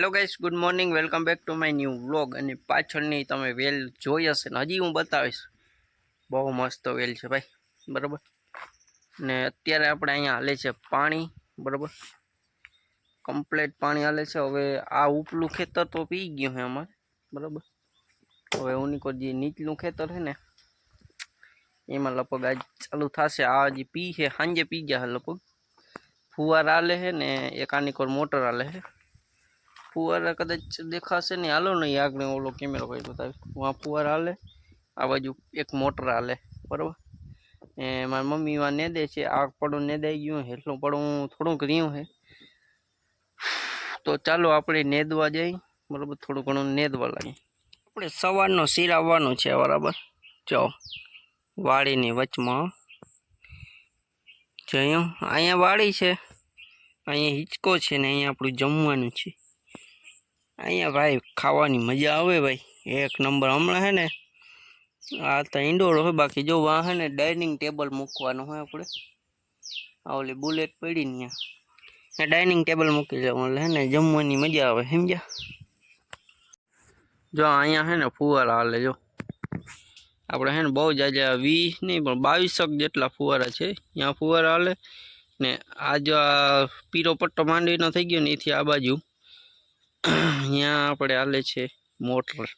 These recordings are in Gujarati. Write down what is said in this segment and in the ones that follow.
Hello guys good morning welcome back to my new vlog અને પાછળની તમે વેલ જોઈ હશે ને હજી હું બતાવીશ. બહુ મસ્ત વેલ છે ભાઈ. બરાબર? ને અત્યારે આપણે અહીંયા હાલે છે પાણી. બરાબર? કમ્પ્લેટ પાણી હાલે છે. હવે આ ઉપલું ખેતર તો પી ગયું છે અમારે. બરાબર? હવે ઉનીકો જે નીચલું ખેતર છે ને, એમાં લગભગ આજ ચાલુ થશે. આ હજી પી છે, સાંજે પી ગયા છે લગભગ. ફુવારા હાલે છે ને, એક આની કોર મોટર હાલે છે. ફુવારા કદાચ દેખાશે નહીં. હાલો નહીં આગળ ઓલો કેમેરો ભાઈ બતાવે વાં ફુવારા હાલે, આ બાજુ એક મોટર હાલે, બરાબર? એ મારી મમ્મી વાં નેદે છે આગ પડું નેદાઈ ગયું એટલું પડું થોડુંક રહ્યું છે તો ચાલો આપણે નેદવા જઈ, બરાબર? થોડું ઘણું નેદવા લાગીએ આપણે સવારનો શીર આવવાનો છે, બરાબર? જો, વાડીની વચમાં. જયું અહીંયા વાડી છે, અહીંયા હિંચકો છે ને, અહીંયા આપણું જમવાનું છે. અહીંયા ભાઈ ખાવાની મજા આવે ભાઈ. એક નંબર હમણાં હે ને, આ તો ઇન્ડોર હોય, બાકી જો વાં હે ને ડાઇનિંગ ટેબલ મૂકવાનું હોય આપણે. આ ઓલી બુલેટ પડી ને ત્યાં. ડાઇનિંગ ટેબલ મૂકી દેવું એટલે હે ને જમવાની મજા આવે, સમજ્યા? જો અહીંયા હે ને ફુવારા હાલે, જો. આપણે હે ને બહુ જાજા વીસ નહીં, પણ બાવીસક જેટલા ફુવારા છે. ત્યાં ફુવારા હાલે ને, આ જો આ પીરો પટ્ટો માંડવીનો થઈ ગયો ને, એથી આ બાજુ અહીંયા આપણે હાલે છે મોટર.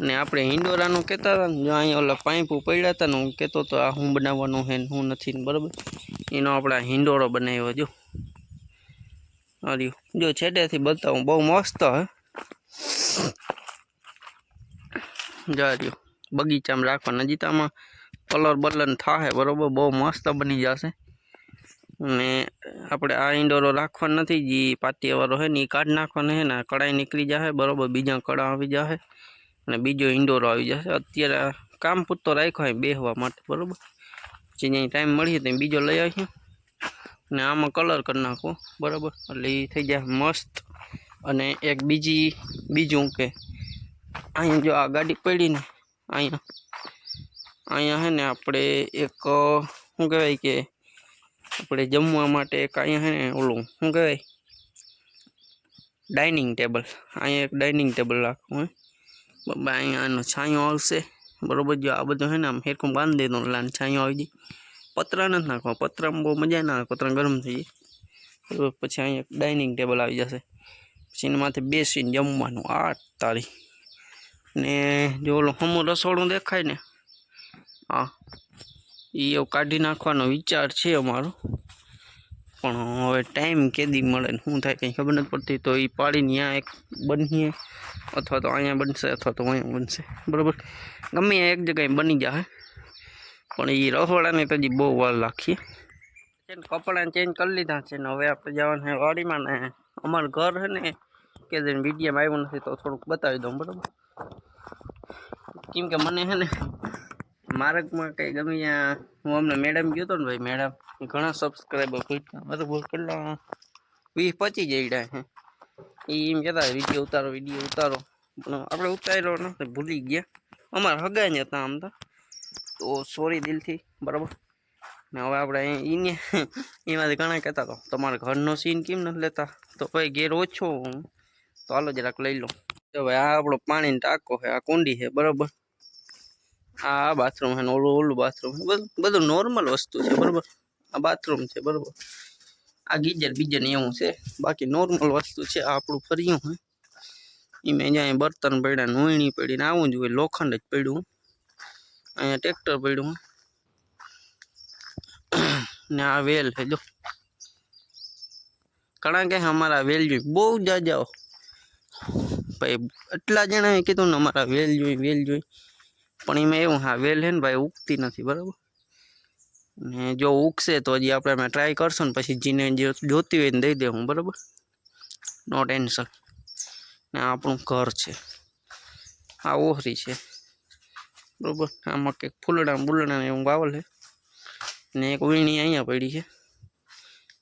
ને આપણે હિંડોરાનું કહેતા હતા ને અહીંયા ઓલા પાઇપો પડ્યા હતા ને, હું કહેતો તો આ હું બનાવવાનું છે ને, હું નથી ને, બરાબર? એનો આપણે હિંડોળો બનાવ્યો, જો. અરે જો છેડેથી બતાવું, બહુ મસ્ત, હે. જો બગીચામાં રાખવાના નજીતામાં કલર બદલન થાય બરાબર? બહુ મસ્ત બની જશે. ને આપણે આ ઇન્ડોરો રાખવાનો નથી, જે પાટિયાવાળો છે ને એ કાઢી નાખવાનો છે ને કડાઈ નીકળી જશે બરાબર, બીજા કડા આવી જશે અને બીજો ઇન્ડોરો આવી જશે અત્યારે કામ પૂરતો રાખ્યો હોય બેસવા માટે, બરાબર? પછી જ્યાં ટાઈમ મળીએ ત્યાં બીજો લઈ આવીએ ને આમાં કલર કરી નાખો, બરાબર? એટલે એ થઈ જાય મસ્ત. અને એક બીજી, બીજું કે અહીંયા જો આ ગાડી પડી ને, અહીંયા અહીંયા છે ને આપણે એક, શું કહેવાય કે આપણે જમવા માટે એક અહીંયા હે ને, ઓલું, શું કહેવાય? ડાઇનિંગ ટેબલ અહીંયા એક ડાઇનિંગ ટેબલ રાખવું હે. બાબા, અહીંયા આનો છાંયો આવશે. બરોબર, જો આ બધું છે ને, આમ હેરખું બાંધી દેતો એટલે છાંયો આવી જાય. પતરા નથી નાખવા, પતરામાં બહુ મજા ના આવે, પતરા ગરમ થઈ જાય. બરાબર, પછી અહીંયા એક ડાઇનિંગ ટેબલ આવી જશે. પછી એના માથે બેસીને જમવાનું આઠ તારીખ ને જો ઓલું હમું રસોડું દેખાય ને. હા. એ કાઢી નાખવાનો વિચાર છે અમારો. પણ હવે ટાઈમ કેદી મળે ને શું થાય કંઈ ખબર નથી પડતી. તો એ પાડીને ત્યાં એક બનીએ અથવા તો અહીંયા બનશે અથવા તો અહીંયા બનશે. બરાબર? ગમે એક જગ્યાએ બની જાય. પણ એ રસોડાને તો હજી બહુ વાર રાખીએ છે ને કપડાં ચેન્જ કરી લીધા છે ને હવે આપણે જવાનું છે વાડીમાં ને અમારું ઘર છે ને કે જેને વિડીયામાં આવ્યું નથી તો થોડુંક બતાવી દઉં, બરાબર? કેમ કે મને છે ને માર્ગમાં કંઈ ગમે ત્યાં. હું અમને મેડમ ગયો હતો ને ભાઈ મેડમ ઘણા સબસ્ક્રાઈબર પૂછતા બરાબર કેટલા વીસ પચીસ જઈડા છે એ એમ કહેતા, વીડિયો ઉતારો વીડિયો ઉતારો. પણ આપણે ઉતાર્યો નથી ભૂલી ગયા. અમારા હગા જ હતા આમ તો. તો સોરી દિલથી, બરાબર. ને હવે આપણે એને એમાંથી ઘણા કહેતા તો, તમારા ઘરનો સીન કેમ નથી લેતા? તો ભાઈ, ઘેર ઓછો હું. તો હાલો જરાક લઈ લો તો ભાઈ, આ આપણો પાણીનો ટાંકો છે, આ કુંડી છે, બરાબર. આ બાથરૂમ છે ને ઓલું ઓલું બાથરૂમ છે બધું બધું નોર્મલ વસ્તુ છે, બરાબર? આ બાથરૂમ છે, બરાબર? આ ગીજર બીજર ને એવું છે. બાકી નોર્મલ વસ્તુ છે, આ આપણું ફર્યું હે. એમાં જ્યાં બર્તન પડ્યા, નોયણી પડી ને આવું જ હોય, લોખંડ જ પડ્યું. અહીંયા ટ્રેક્ટર પડ્યું. ને આ વેલ છે જો. ઘણા કે અમારા વેલ જોઈ બહુ જાજાઓ ભાઈ, એટલા જણાએ કીધું ને અમારા વેલ જોઈ વેલ જોઈ પણ એમાં એવું, હા, વેલ હે ને ભાઈ, ઉગતી નથી, બરાબર? ને જો ઉગશે તો હજી આપણે એમાં ટ્રાય કરશું ને પછી જીને જોતી હોય ને દઈ દેવું, બરાબર? નો ટેન્શન ને આપણું ઘર છે. આ ઓહરી છે. બરાબર? આમાં કંઈક ફૂલડા બુલડા એવું વાવલ છે ને એક વીણી અહીંયા પડી છે.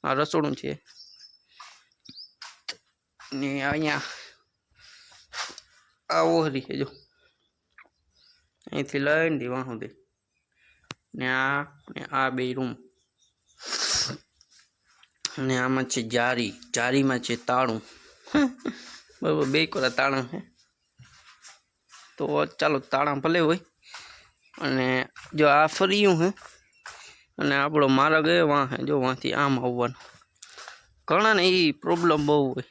આ રસોડું છે. ને અહીંયા આ ઓહરી છે, જો. અહીંથી લઈને દીવાણ સુધી. ને આ ને આ બે રૂમ. ને આમાં છે જારી. જારીમાં છે તાળું બરાબર, બે કોરા તાળા છે. તો ચાલો તાળા ભલે હોય. અને જો આ ફર્યું હે, અને આપણો માર્ગ એ વાં હે, જો વાંથી આમ આવવાનું. ઘણાને એ પ્રોબ્લેમ બહુ હોય.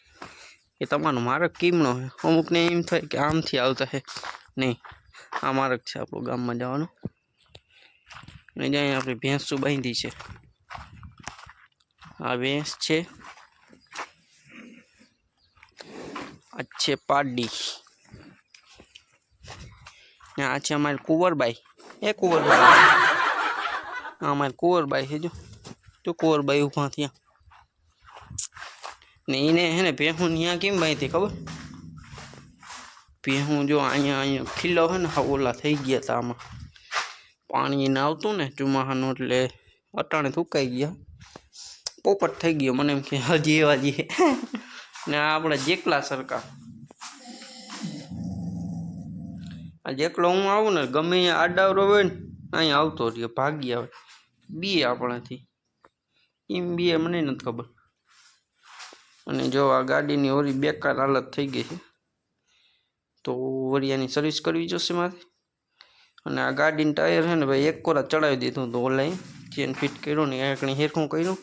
કે તમારો માર્ગ કેમનો છે અમુકને એમ થાય કે આમથી આવતા હે. નહીં. આ માર્ગ છે આપણો ગામમાં જવાનો. અને જ્યાં આપણી ભેંસું બાંધી છે. આ ભેંસ છે. આ છે પાડી ને આ છે અમારે કુંવરબાઈ. એ કુંવરબાઈ. આ અમારે કુંવરબાઈ છે જો. જો કુંવરબાઈ ઊભા ત્યાં ને એને હે ને ભેહું ત્યાં કેમ બાંધી ખબર? ભેહું જો અહીંયા અહીંયા ખીલો હોય ને, હા, ઓલા થઈ ગયા હતા આમાં. પાણી એને આવતું ને ચુમાહાનું, એટલે અટાણે સુકાઈ ગયા. પોપટ થઈ ગયો મને એમ કે, હજી એવા જઈએ ને આ આપણે જેકલા સરકાર. આ જેકલો હું આવું ને, ગમે આડાવરો હોય ને, અહીંયા આવતો રહ્યો, ભાગી આવે. બી આપણાથી. એમ બી મને નથી ખબર. અને જો આ ગાડીની ઓરી બેકાર હાલત થઈ ગઈ છે. તો વરિયાની સર્વિસ કરવી જોશે મારે. અને આ ગાડીનું ટાયર છે ને ભાઈ, એક કોરા ચડાવી દીધું હતું ઓનલાઈન ચેન ફિટ કર્યો ને એકણી હેરખું કર્યું.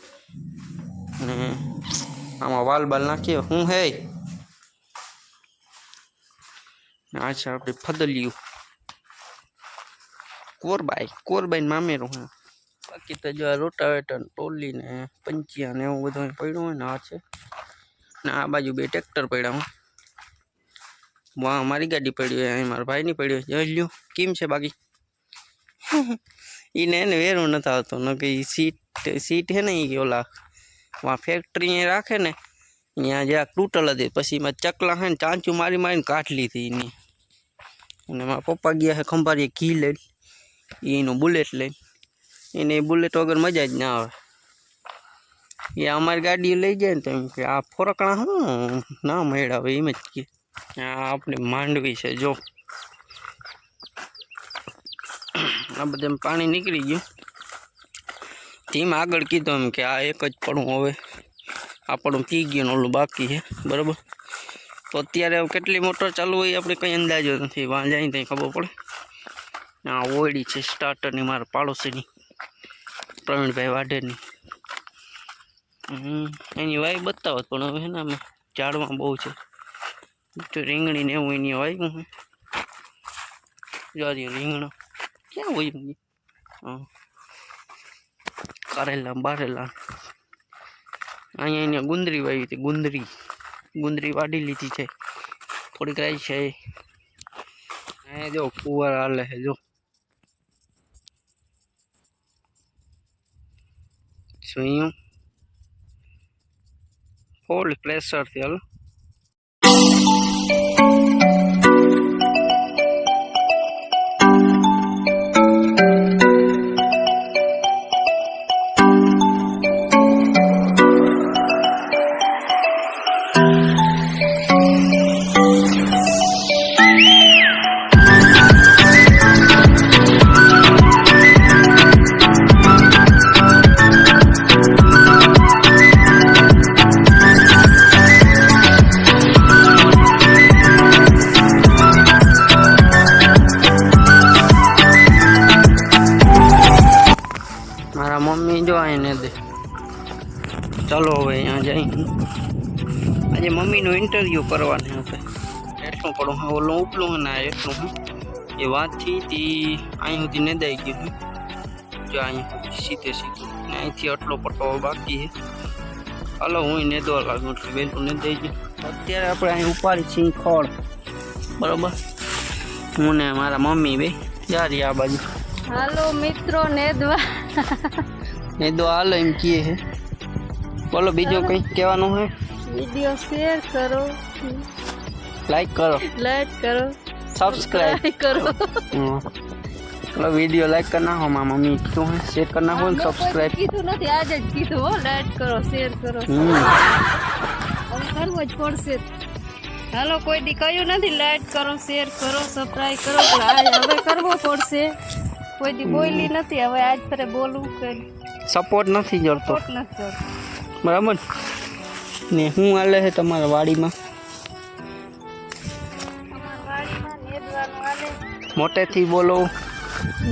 ને આમાં વાલ બાલ નાખીએ હું હે? આ છે આપણે ફદલિયું. કોરબાઈ કોરબાઈ મામેરું હા. બાકી તો જો આ રોટાવેટર ટોલી ને પંચિયા ને એવું બધું પડ્યું હોય ને આ છે. ને આ બાજુ બે ટ્રેક્ટર પડ્યા હું. વાહ મારી ગાડી પડી હોય અહીં મારા ભાઈની પડી હોય જોઈ લ્યો કેમ છે બાકી એને એને વેરું નથી આવતું ન કે ઈ સીટ સીટ હે ને એ ઓલા વાં ફેક્ટરી એ રાખે ને ત્યાં જ્યાં તૂટલ હતી પછી એમાં ચકલા હે ને ચાંચું મારી મારીને કાઢ લીધી એની અને મારા પપ્પા ગયા છે ખંભારીએ ઘી લઈને એનું બુલેટ લઈને એને એ બુલેટ વગર મજા જ ના આવે એ અમારી ગાડી લઈ જાય ને તો એમ કે આ ફોરકણા શું ના મેળાવે એમ જ કે આ આપણી માંડવી છે, જો. આ બધા પાણી નીકળી ગયું. તેમ આગળ કીધું એમ કે આ એક જ પડું હવે. આ પડું પી ગયું ઓલું બાકી છે, બરાબર? તો અત્યારે કેટલી મોટર ચાલુ હોય આપણે કંઈ અંદાજો નથી વાં જાય ત્યાં ખબર પડે. આ ઓયડી છે સ્ટાર્ટરની મારા પાડોશીની. પ્રવીણભાઈ વાઢેરની. એની વાય બતાવત પણ હવે ને આમાં ઝાડમાં બહુ છે. રીંગણી ને એવું એની વાય હું જોરી રીંગણો. ક્યાં હોય એમની કારેલા, બારેલા. અહીંયા એને ગુંદરી વાવી હતી, ગુંદરી. ગુંદરી વાડી લીધી છે. થોડીક રાઈ છે. એ જો કુંવર હાલે છે, જો. સુયું ફૂલ પ્રેશરથી હાલો. મમ્મીનો ઇન્ટરવ્યૂ કરવાને આપણે એટલું પડું હા ઓલું ઉપલું ને આ એટલું હું. એ વાતથી તી અહીં સુધી નદાઈ ગયું હું. જો અહીંયા સુધી સીધે સીધું. ને અહીંથી આટલો પટ્ટો બાકી છે. હાલો હું નેદવા લાગુ એટલે વહેલું નદાઈ ગયું. અત્યારે આપણે અહીં ઉપાડી છીએ ખોળ. બરોબર? હું ને મારા મમ્મી બે જારી આ બાજુ. હાલો મિત્રો નેદવા એ તો હાલો એમ કહે છે. બોલો બીજું કંઈ કહેવાનું હે વિડિયો શેર કરો. લાઈક કરો. લાઈક કરો. સબસ્ક્રાઇબ કરો. ચલો વીડિયો લાઈક કરી નાખો મારા મમ્મી કીધું હે શેર કરી નાખો ને સબસ્ક્રાઇબ કીધું નથી આજે જ કીધું હો લાઈક કરો શેર કરો. હમ. હવે કરવું જ પડશે. હાલો કોઈ દી કહ્યું નથી લાઈક કરો શેર કરો સબસ્ક્રાઇબ કરો હવે કરવો પડશે. કોઈ દી બોલી નથી હવે આજ ફરે બોલવું કે સપોર્ટ નથી જડતો. નથી કરતું. બરાબર? ને શું હાલે છે તમારા વાડીમાં? મોટેથી બોલો.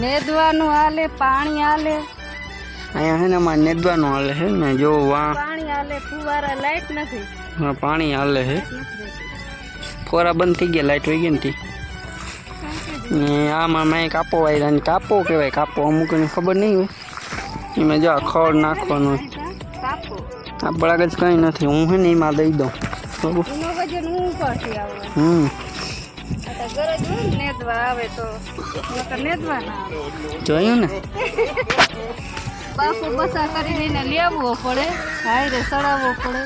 નેદવાનું હાલે પાણી હાલે. અહીંયા છે ને અમારે નેદવાનું હાલે છે ને જો વા. પાણી હાલે ફુવારા લાઈટ નથી. હા પાણી હાલે છે. ફોરા બંધ થઈ ગયા લાઈટ હોય ગઈ નથી ને આમાં મેં કાપો વાયરા કાપો કહેવાય કાપો અમુકને ખબર નહીં હોય. એમાં જો ખડ નાખવાનું કાપો આ બળાગ જ કંઈ નથી હું હે ને એમાં દઈ દઉં. બરાબર? એનો વજન હું ઉપરથી આવે. હમ. આ તો ગરજ હોય ને નેદવા આવે તો. નકર નેદવા ના આવે. જોયું ને? બાપુ બસા કરીને એને લેવો પડે હાયરે સડાવવો પડે.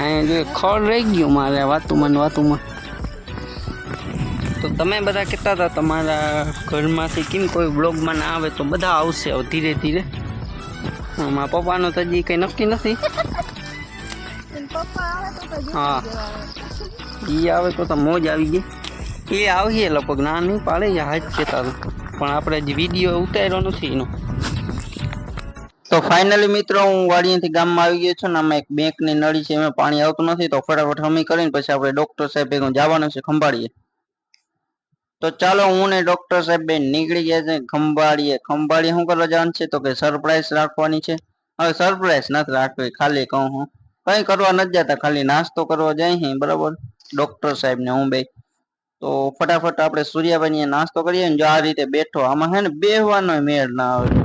અહીંયા જો ખડ રહી ગયું મારે વાતુમાં ને વાતુમાં. તો તમે બધા કહેતા હતા તમારા ઘરમાંથી કેમ કોઈ બ્લોગમાં ના આવે તો બધા આવશે હવે ધીરે ધીરે. હા, મારા પપ્પાનું તો હજી કંઈ નક્કી નથી. પપ્પા હા. એ આવે. તો તો મોજ આવી ગઈ. એ આવીએ લગભગ ના નહીં પાડે હાજ હાથ તારું. પણ આપણે જે વીડિયો ઉતાર્યો નથી એનો. તો ફાઇનલી મિત્રો હું વાડીએથી ગામમાં આવી ગયો છું ને આમાં એક બેંકની નળી છે એમાં પાણી આવતું નથી. તો ફટાફટ હમી કરીને પછી આપણે ડોક્ટર સાહેબ ભેગું જવાનું છે ખંભાળીએ. તો ચાલો હું ને ડોક્ટર સાહેબ બેન નીકળી ગયા છે ખંભાળીએ. ખંભાળીએ શું કરવા જવાનું છે? તો કે સરપ્રાઈઝ રાખવાની છે. હવે સરપ્રાઈઝ નથી રાખવી, ખાલી કહું હું. કઈ કરવા નથી જતા, ખાલી નાસ્તો કરવા જાય બરાબર? ડોક્ટર સાહેબ ને હું બે. તો ફટાફટ આપણે સૂર્યાભાઈ નાસ્તો કરીએ ને જો આ રીતે બેઠો, આમાં હે ને બેહવાનો મેળ ના આવે.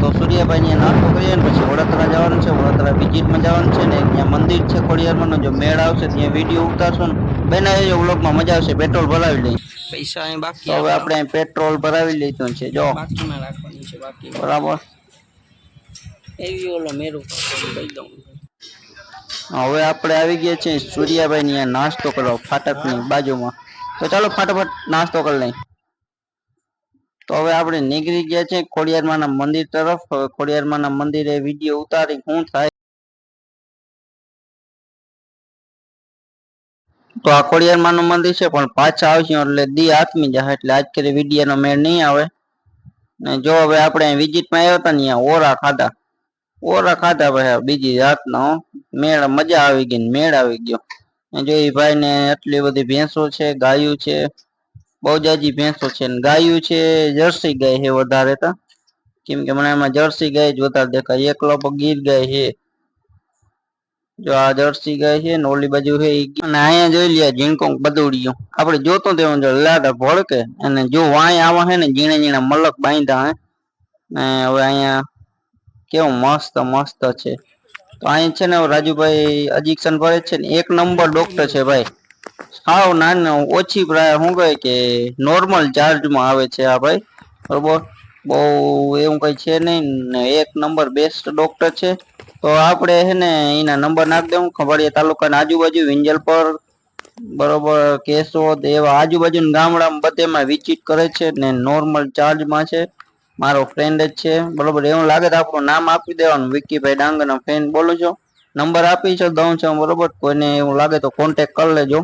તો સૂર્યાભાઈ નાસ્તો કરીએ ને પછી વડોદરા જવાનું છે. વડોદરા વિઝિટમાં જવાનું છે ને ત્યાં મંદિર છે ખોડિયારમાં જો મેળ આવશે ત્યાં વીડિયો ઉતારશો ને બેના એ વ્લોગમાં મજા આવશે. પેટ્રોલ ભરાવી લઈ પૈસા અહીં બાકી હવે આપણે. અહીં પેટ્રોલ ભરાવી લીધું છે. જો. બાકીમાં રાખવાની છે બાકી. બરાબર. એવી ઓલો મેરું કહી દઉં હવે આપણે આવી ગયા છીએ સૂર્યાભાઈ ની નાસ્તો કરવા ફાટકની બાજુમાં. તો ચાલો ફટાફટ નાસ્તો કરી લઈએ. તો હવે આપણે નીકળી ગયા છીએ ખોડિયારમાંના મંદિર તરફ. હવે ખોડિયારમાંના મંદિરે વીડિયો ઉતારી શું થાય. તો આ ખોડિયારમાંનું મંદિર છે, પણ પાછા આવશે એટલે દી આત્મી જાય એટલે આજ કરી વિડીયોનો મેળ નહીં આવે. ને જો હવે આપણે વિઝિટમાં આવ્યા હતા ને અહીંયા ઓરા ખાધા. ઓરા ખાધા ભાઈ બીજી રાતનો મેળ મજા આવી ગઈ ને મેળ આવી ગયો. ને જો એ ભાઈ ને એટલી બધી ભેંસો છે, ગાયું છે બહુ જાજી ભેંસો છે ને ગાયું છે, જર્સી ગાય છે વધારે તો. કેમ કે મને એમાં જર્સી ગાય જ વધારે દેખાય. એક લોકો ગીર ગાય છે. જો આ જર્સી ગાય છે ને ઓલી બાજુ છે ઈ ગી- અને અહીંયા જોઈ લ્યા ઝીણકોંગ બદુડિયું આપણે જોતું તેવું જો લાડા ભડકે અને જો વાંય આવા છે ને, ઝીણે ઝીણે મલક બાંધ્યા હે. ને હવે અહીંયા કેવું મસ્ત મસ્ત છે. તો અહીં છે ને રાજુભાઈ અજીક્શન ભરે છે ને, એક નંબર ડોક્ટર છે ભાઈ. સાવ નાનો ઓછી પ્રાય શું કહે કે નોર્મલ ચાર્જમાં આવે છે આ ભાઈ, બરોબર? બહુ એવું કઈ છે નહીં ને એક નંબર બેસ્ટ ડોક્ટર છે. તો આપણે છે ને એના નંબર નાખી દઉં ખંભાળિયા તાલુકાના આજુબાજુ વિંજલ પર, બરોબર? કેશોદ એવા આજુબાજુના ગામડામાં બધેમાં વિચિટ કરે છે ને નોર્મલ ચાર્જમાં છે. મારો ફ્રેન્ડ જ છે, બરોબર? એવું લાગે તો આપણું નામ આપી દેવાનું વિકીભાઈ ડાંગરનો ફ્રેન્ડ બોલું છો. નંબર આપી છે દઉં છું બરોબર? કોઈને એવું લાગે તો કોન્ટેક કરી લેજો.